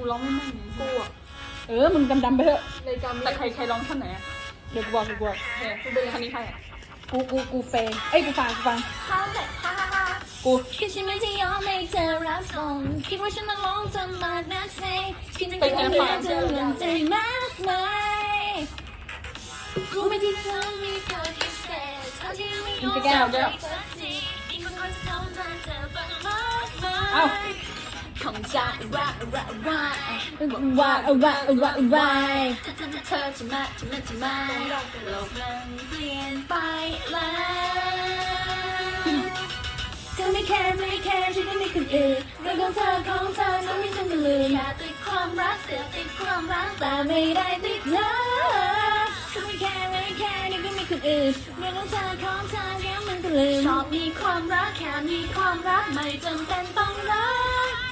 กูร้องไม่แม่นกูอะเออมึงดำๆไปเถอะในกรรมแต่ใครใครร้องท่อนไหนอะเดี๋ยวกูบอกเดี๋ยวกูบอกเออกูเป็นคันนี้ใครอะกูกูกูเฟย์เอ้ยกูฟังกูฟังฮ่าแต่ฮ่าฮ่าฮ่ากูคือฉันไม่ได้ยอมให้เธอรับส่งคิดว่าฉันต้องลงจนมากนักใช่คิดจะคิดว่าเธอจะหลังใจมากมายรู้ไหมที่เธอมีเธอพิเศษเธอที่ไม่ยอมสักทีมีคนคอยจะทำให้เธอบ้างมากมายเอ้า ของใจว่าว่าว่าว่าเอาว่าเอาว่าเอาว่าเธอเธอเธอจะมาจะมาจะมาโลกมันเปลี่ยนไปแล้วเธอไม่แคร์ไม่แคร์ฉันไม่มีคนอื่นเรื่องของเธอของเธอนั้นไม่จะลืมแค่ติดความรักเสียติดความรักแต่ไม่ได้ติดเธอเธอไม่แคร์ไม่แคร์นี่ก็มีคนอื่นเรื่องของเธอของเธอแค่มันก็ลืมชอบมีความรักแค่มีความรักไม่จำเป็นต้องรัก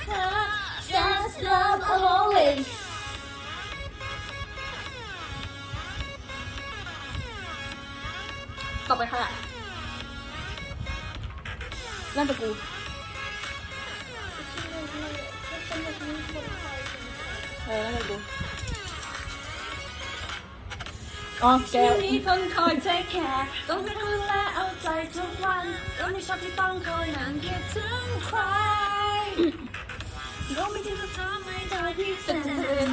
just love always ต่อไปครอะนั่นแต่กูเออนั่นแต่กูอ๋อแก้วมีคนคอยเทคแคร์ต้องดูแลเอาใจทุกวันเราไม่ชอบที่ต้องคอยนั่งคิดถึงใคร เราไม่ที่จะทำให้เธอพิเศษ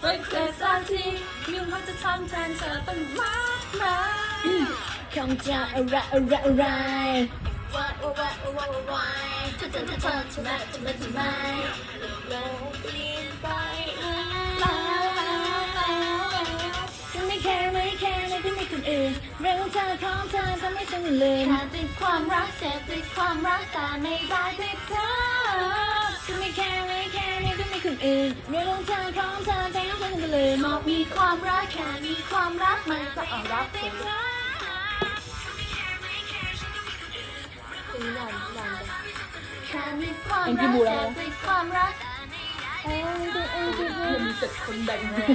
ไม่เคยสักทีมีคนจะทำแทนเธอตั้งมากมายคงจะอะไรอะไรอะไรว่าว่าว่าว่าว่าว่าเธอเธอเธอเธอทำไมทำไมทำไมเราเปลี่ยนไปฉันไม่แคร์ไม่แคร์เลยที่มีคนอื่นเรื่องเธอของเธอทำให้ฉันลืมแค่ติดความรักเสพติดความรักแต่ไม่ได้ติดเธอ ร์เอื่นเรื่องเธอของเธอแต่ยังฉันก็ลืมอกมีความรักแค่มีความรักมันจะเอารักติดเอเป็นนานนานแค่มีความรักแค่ติดความรักเอ้ยดูเอ้ยดูเอ้ยมีเจ็ดคนแบ่งมา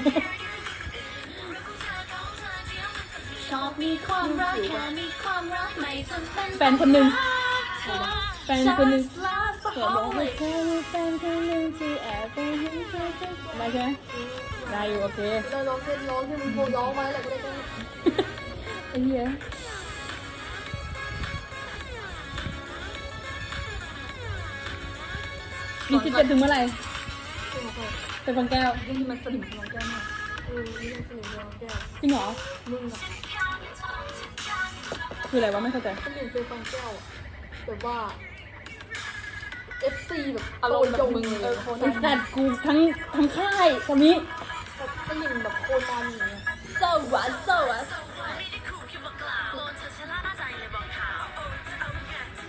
ชอบมีความรักแค่มีความรักไม่จำเป็นแฟนคนหนึ่งแฟนคนหนึ่ง เกิดบอกว่เธอมีแฟนคนหนึ่งที่แอบไปเห็นเธอจะได้ใช่ไหมได้อยู่โอเคได้ร้องเพลงร้องที่มึงโคร้องไว้แหละไม่ได้ไอ้เหี้ยมีสิบเจ็ดถึงเมื่อไหร่เพลงของใครไปฟังแก้วเรื่องที่มันสนิมของแก้มมากเออนี่เป็นสียงร้องแก้วจริงเหรอมึงอะคืออะไรวะไม่เข้าใจสนิมเคยฟังแก้วแบบว่า แบบอารมณ์แบบมึงเลเอยอโคไอ้นันสัตว์กูทั้งทั้งค่ายตอนนี้แบบสนิมแบบโคนันอย่างเงี้ยโซวะโซวะ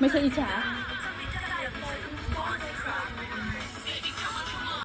ไม่ใช่อิจฉา